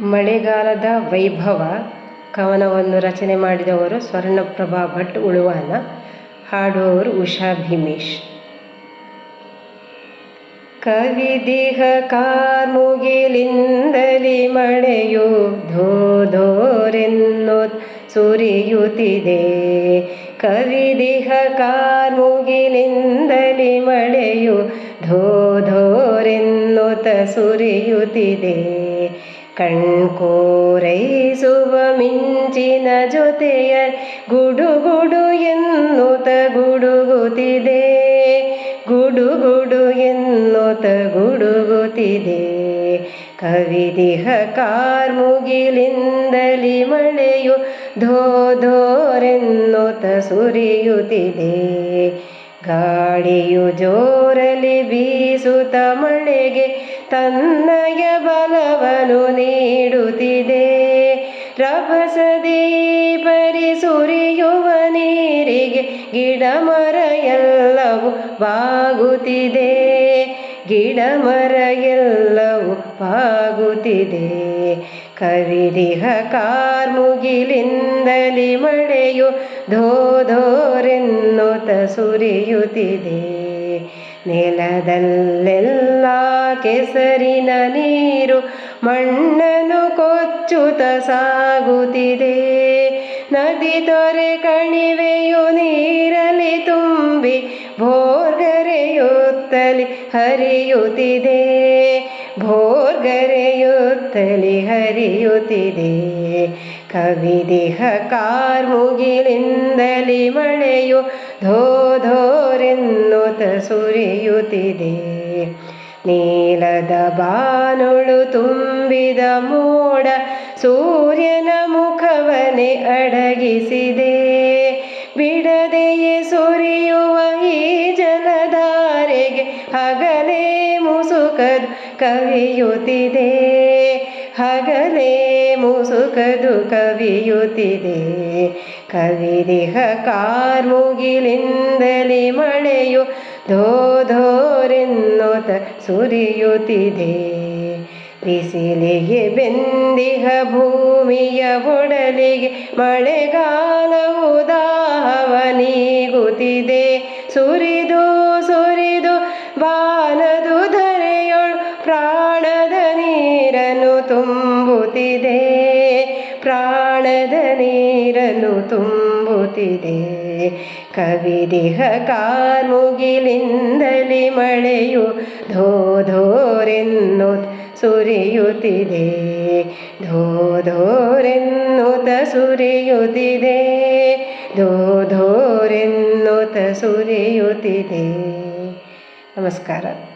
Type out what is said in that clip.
ಮಳೆಗಾಲದ ವೈಭವ ಕವನವನ್ನು ರಚನೆ ಮಾಡಿದವರು ಸ್ವರ್ಣಪ್ರಭಾ ಭಟ್ ಉಳುವಾನ, ಹಾಡುವವರು ಉಷಾ ಭೀಮೇಶ್. ಕವಿದಿಹ ಕಾರ್ಮುಗಿಲಿಂದಲಿ ಮಳೆಯು ಧೋ ಧೋರೆನ್ನೋ ಸುರಿಯುತ್ತಿದೆ ಕಾರ್ ಕಾರ್ಮುಗಿಲಿಂದಲಿ ಮಳೆಯು ಧೋ ಧೋರೆನ್ನುತ್ತ ಸುರಿಯುತ್ತಿದೆ. ಕಣ್ಕೋರೈಸುವ ಮಿಂಚಿನ ಜೊತೆಯ ಗುಡುಗುಡು ಎನ್ನುತ ಗುಡುಗುತ್ತಿದೆ ಗುಡುಗುಡು ಎನ್ನುತ ಗುಡುಗುತ್ತಿದೆ ಕವಿದಿಹ ಕಾರ್ಮುಗಿಲಿಂದಲಿ ಮಳೆಯು ಧೋ ಧೋರೆನ್ನುತ್ತ ಸುರಿಯುತ್ತಿದೆ. ಗಾಳಿಯು ಜೋರಲಿ ಬೀಸುತ್ತ ಮಳೆಗೆ ತನ್ನಯ ಬಲವನು ನೀಡುತ್ತಿದೆ. ರಭಸದಿ ಪರಿ ಸುರಿಯುವ ನೀರಿಗೆ ಗಿಡ ಮರ ಎಲ್ಲವೂ ಬಾಗುತ್ತಿದೆ. ಗಿಡ ಮರ ಎಲ್ಲವೂ ಬಾಗುತ್ತಿದೆ. ಕವಿದಿಹ ಕಾರ್ಮುಗಿಲಿಂದಲಿ ಮಳೆಯು ಧೋಧೋರೆನ್ನುತ ಸುರಿಯುತ್ತಿದೆ. ನೆಲದಲ್ಲೆಲ್ಲ ಕೆಸರಿನ ನೀರು ಮಣ್ಣನ್ನು ಕೊಚ್ಚುತ ಸಾಗುತ್ತಿದೆ. ನದಿ ತೊರೆ ಕಣಿವೆಯು ನೀರಲಿ ತುಂಬಿ ಭೋರ್ಗರೆಯುತ್ತಲಿ ಹರಿಯುತ್ತಿದೆ. ಭೋರ್ಗರೆಯುತ್ತಲಿ ಹರಿಯುತ್ತಿದೆ. ಕವಿದಿಹ ಕಾರ್ಮುಗಿಲಿಂದಲಿ ಮಳೆಯು ಧೋ ಧೋರೆನ್ನುತ್ತ ಸುರಿಯುತ್ತಿದೆ. ನೀಲದ ಬಾನುಳು ತುಂಬಿದ ಮೋಡ ಸೂರ್ಯನ ಮುಖವನೆ ಅಡಗಿಸಿದೆ. ಬಿಡದೆಯೇ ಸುರಿಯುವ ಈ ಜಲಧಾರೆಗೆ ಹಗಲೇ ಮುಸುಕದು ಕವಿಯುತ್ತಿದೆ. ಹಗಲೇ ಮುಸುಕದು ಕವಿಯುತ್ತಿದೆ. ಕವಿದಿಹ ಕಾರ್ಮುಗಿಲಿಂದಲೇ ಮಳೆಯು ಧೋ ಧೋರೆನ್ನುತ್ತ ಸುರಿಯುತ್ತಿದೆ. ಬಿಸಿಲಿಗೆ ಬೆಂದಿಹ ಭೂಮಿಯ ಒಡಲಿಗೆ ಮಳೆಗಾಲವು ದಾಹವ ನೀಗುತ್ತಿದೆ ಸುರಿದು ಸುರಿದು ಬಾನದು ಧರೆಯೊಳು ಪ್ರಾಣದ ನೀರನ್ನು ತುಂಬುತ್ತಿದೆ. ಪ್ರಾಣದ ನೀರನ್ನು ತುಂಬುತ್ತಿದೆ. ಕವಿದಿಹ ಕಾರ್ಮುಗಿಲಿಂದಲಿ ಮಳೆಯು ಧೋ ಧೋರೆನ್ನು ಸುರಿಯುತ್ತಿದೆ ಧೋ ಧೋರೆನ್ನುತ್ತ ಸುರಿಯುತ್ತಿದೆ ಧೋ ಧೋರೆನ್ನುತ್ತ ಸುರಿಯುತ್ತಿದೆ ನಮಸ್ಕಾರ